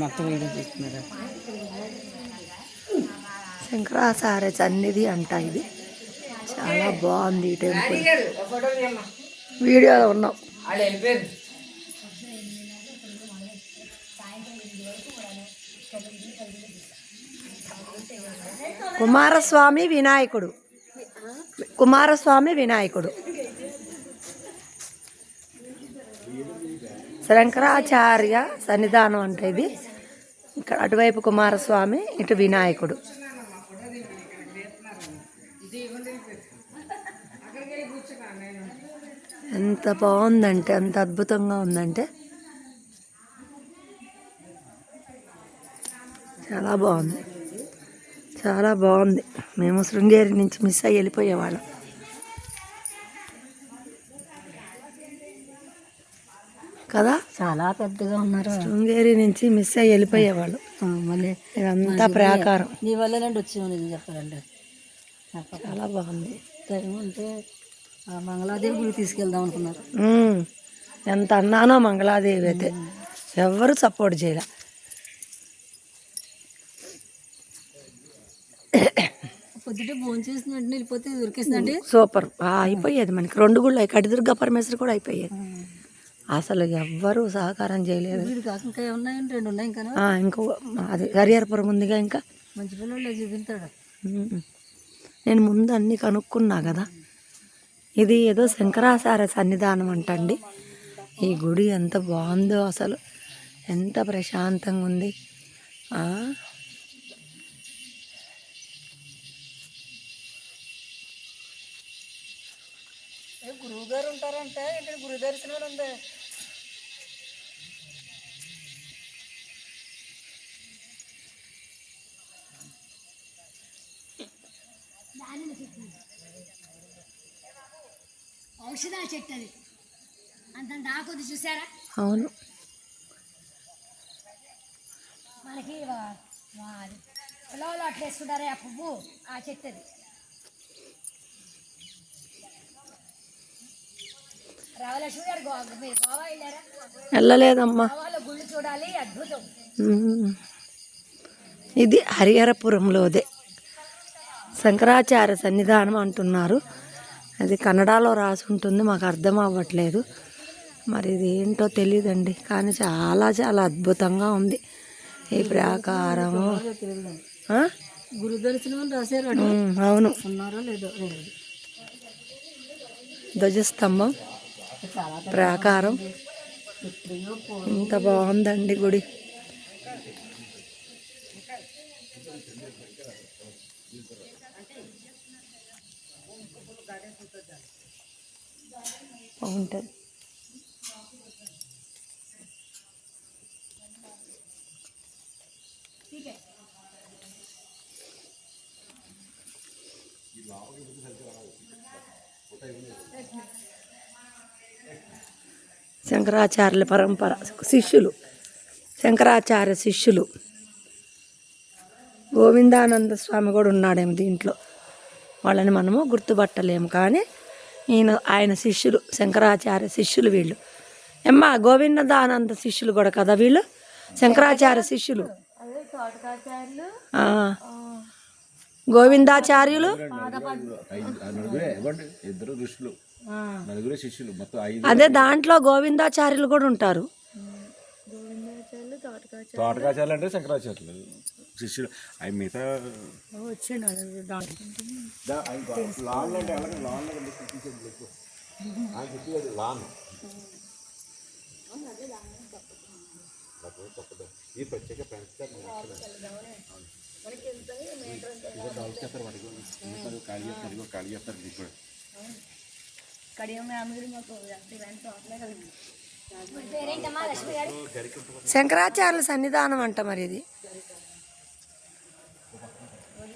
మొత్తం వీడియో తీస్తున్నారా శంకరాచార్య సన్నిధి అంట ఇది. చాలా బాగుంది ఈ టెంపుల్. వీడియోలో ఉన్నాం. కుమారస్వామి వినాయకుడు. కుమారస్వామి వినాయకుడు. శంకరాచార్య సన్నిధానం అంటే ఇది. ఇక్కడ అటువైపు కుమారస్వామి ఇటు వినాయకుడు. ఎంత బాగుందంటే ఎంత అద్భుతంగా ఉందంటే. చాలా బాగుంది. చాలా బాగుంది. మేము శృంగేరి నుంచి మిస్ అయ్యి వెళ్ళిపోయేవాళ్ళం. కదా? చాలా పెద్దగా ఉన్నారు. శృంగేరి నుంచి మిస్ అయ్యి వెళ్ళిపోయేవాళ్ళం. మళ్ళీ ఇదంతా ప్రాకారం. నీ వల్లనండి వచ్చామని ఇది చెప్పాలండి చాలా బాగుంది. టైం అంటే ఆ మంగళాదేవి గుడికి తీసుకెళ్దాం అనుకున్నారు. ఎంత అన్నానో మంగళాదేవి అయితే. ఎవ్వరు సపోర్ట్ చేయలే. పొద్దుటే భోజనం చేసిన వెంటనే వెళ్ళిపోతే దొరికేసిందండి సూపర్ అయిపోయేది మనకి. రెండు గుళ్ళు అయి- కడిదుర్గ పరమేశ్వరి కూడా అయిపోయేది. అసలు ఎవ్వరు సహకారం చేయలేదు. ఇంకా ఉన్నాయండి రెండు ఉన్నాయి ఇంకా. ఇంకో అది హరిహరపురం ఉందిగా ఇంకా. మంచి పిల్లలు చూపించాడు. ఉమ్. నేను ముందు అన్ని కనుక్కున్నా కదా. ఇది ఏదో శంకరాచార్య సన్నిధానం అంటండి. ఈ గుడి ఎంత బాగుందో అసలు. ఎంత ప్రశాంతంగా ఉంది. గురువు గారు ఉంటారంటే ఇక్కడ గురు దర్శనం ఉంది ఔషధాల చెట్టు అది అంత దాకొద్ది చూసారా? అవును. మనకి అట్లా వేసుకుంటారే ఆ పువ్వు? ఆ చెట్టు అది వెళ్ళలేదమ్మా. ఇది హరిహరపురంలోదే. శంకరాచార్య సన్నిధానం అంటున్నారు. అది కన్నడలో రాసి ఉంటుంది మాకు అర్థం అవ్వట్లేదు. మరి ఇది ఏంటో తెలియదండి కానీ చాలా చాలా అద్భుతంగా ఉంది. ఈ ప్రాకారము. ఆ? గురు దర్శనం రాశారు అవును. ఉన్నారో లేదో? తెలియదు. ధ్వజస్తంభం. ప్రాకారం ఇంత బాగుందండి గుడి. బాగుంటుంది. శంకరాచార్యుల పరంపర. శిష్యులు. శంకరాచార్య శిష్యులు. గోవిందానంద స్వామి కూడా ఉన్నాడేమో దీంట్లో. వాళ్ళని మనము గుర్తుపట్టలేము. కానీ ఈయన ఆయన శిష్యులు శంకరాచార్య శిష్యులు వీళ్ళు. ఎమ్మా గోవిందానంద శిష్యులు కూడా కదా వీళ్ళు? శంకరాచార్య శిష్యులు. ఆ. గోవిందాచార్యులు? ఇద్దరు ఋషులు. నలుగురే శిష్యులు మొత్తం ఐదు అదే దాంట్లో గోవిందాచార్యులు కూడా ఉంటారు. తోటకాచార్యులు. అంటే శంకరాచార్యులు శిష్యులు. అవి మిగతా లాన్ అంటే అలాగే లాన్. లాన్ ఈ ప్రత్యేక ప్రాంతం ఖాళీ చేస్తారు ఖాళీ కూడా. గారు. శంకరాచార్యుల సన్నిధానం అంట మరి ఇది.